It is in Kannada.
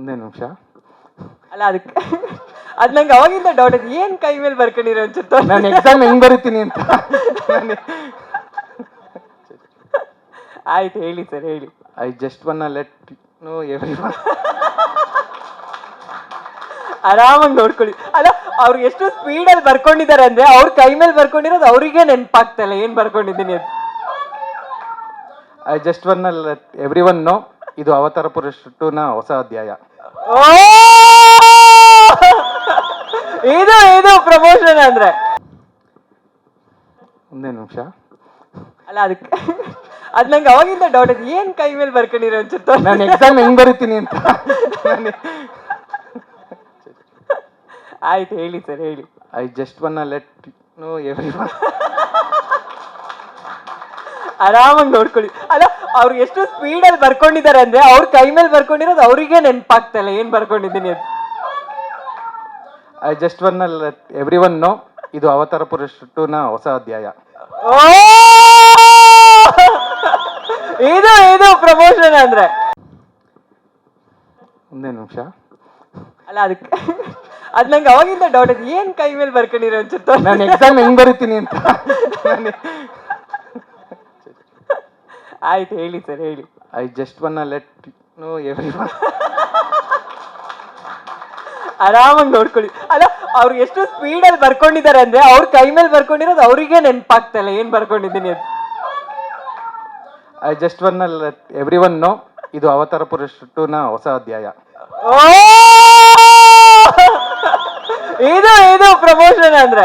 ಒಂದೇ ನಿಮಿಷ. ಅಲ್ಲ ಅದಕ್ಕೆ ಅದು ನಂಗೆ ಅವಾಗಿಂದ ಡೌಟ್ ಇದೆ ಏನ್ ಕೈ ಮೇಲೆ ಬರ್ಕೊಂಡಿರೋ ಅನ್ಸುತ್ತೋ? ನಾನು ಎಕ್ಸಾಮ್ ಹೆಂಗ್ ಬರೀತೀನಿ ಅಂತ. ಆಯ್ತು ಹೇಳಿ ಸರ್ ಹೇಳಿ. I just want let know every one ಆರಾಮಾಗಿ ನೋಡ್ಕೊಳ್ಳಿ. ಅಲ್ಲ ಅವ್ರು ಎಷ್ಟು ಸ್ಪೀಡಲ್ಲಿ ಬರ್ಕೊಂಡಿದ್ದಾರೆ ಅಂದ್ರೆ ಅವ್ರ ಕೈ ಮೇಲೆ ಬರ್ಕೊಂಡಿರೋದು ಅವರಿಗೆ ನೆನಪಾಗ್ತಲ್ಲ ಏನ್ ಬರ್ಕೊಂಡಿದ್ದೀನಿ ಅಂತ. I just want let everyone know ಇದು ಅವತಾರ ಪುರುಷ ಟೂನ ಹೊಸ ಅಧ್ಯಾಯ! ಇದು ಇದು ಪ್ರಮೋಷನ್ ಅಂದ್ರೆ. ಒಂದೇ ನಿಮಿಷ. ಅಲ್ಲ ಅದಕ್ಕೆ ಅದ್ ನಂಗೆ ಅವಾಗಿಂದ ಡೌಟ್ ಇದೆ ಏನ್ ಕೈ ಮೇಲೆ ಬರ್ಕೊಂಡಿರೋ ಅನ್ಸುತ್ತೋ? ನಾನು ಎಕ್ಸಾಮ್ ಹೆಂಗ್ ಬರೀತೀನಿ ಅಂತ. ಆಯ್ತು ಹೇಳಿ ಸರ್ ಹೇಳಿ. I just want let know every ಆರಾಮಾಗಿ ನೋಡ್ಕೊಳ್ಳಿ. ಅಲ್ಲ ಅವ್ರು ಎಷ್ಟು ಸ್ಪೀಡಲ್ಲಿ ಬರ್ಕೊಂಡಿದ್ದಾರೆ ಅಂದ್ರೆ ಅವ್ರ ಕೈ ಮೇಲೆ ಬರ್ಕೊಂಡಿರೋದು ಅವರಿಗೆ ನೆನಪಾಗ್ತಲ್ಲ ಏನ್ ಬರ್ಕೊಂಡಿದ್ದೀನಿ ಅಂತ. I just want everyone know ಇದು ಅವತಾರ ಪುರುಷ ಟೂನ ಹೊಸ ಅಧ್ಯಾಯ! ಇದು ಇದು ಪ್ರಮೋಷನ್ ಅಂದ್ರೆ. ಒಂದೇ ನಿಮಿಷ. ಅಲ್ಲ ಅದಕ್ಕೆ ಅದ್ ನಂಗೆ ಅವಾಗಿಂದ ಡೌಟ್ ಏನ್ ಕೈ ಮೇಲೆ ಬರ್ಕೊಂಡಿರೋ ಅನ್ಸುತ್ತೋ ನಾನು ಎಕ್ಸಾಮ್ ಹೆಂಗ್ ಬರೀತೀನಿ ಅಂತ. ಆಯ್ತು ಹೇಳಿ ಸರ್ ಹೇಳಿ. I just want let know every ಆರಾಮಾಗಿ ನೋಡ್ಕೊಳ್ಳಿ. ಅಲ್ಲ ಅವ್ರು ಎಷ್ಟು ಸ್ಪೀಡಲ್ಲಿ ಬರ್ಕೊಂಡಿದ್ದಾರೆ ಅಂದ್ರೆ ಅವ್ರ ಕೈ ಮೇಲೆ ಬರ್ಕೊಂಡಿರೋದು ಅವರಿಗೆ ನೆನಪಾಗ್ತಲ್ಲ ಏನ್ ಬರ್ಕೊಂಡಿದ್ದೀನಿ ಅದು I just want let everyone know ಇದು ಅವತಾರ ಪುರುಷ ಟೂನ ಹೊಸ ಅಧ್ಯಾಯ. ಓ! ಇದು ಇದು ಪ್ರಮೋಷನ್ ಅಂದ್ರೆ.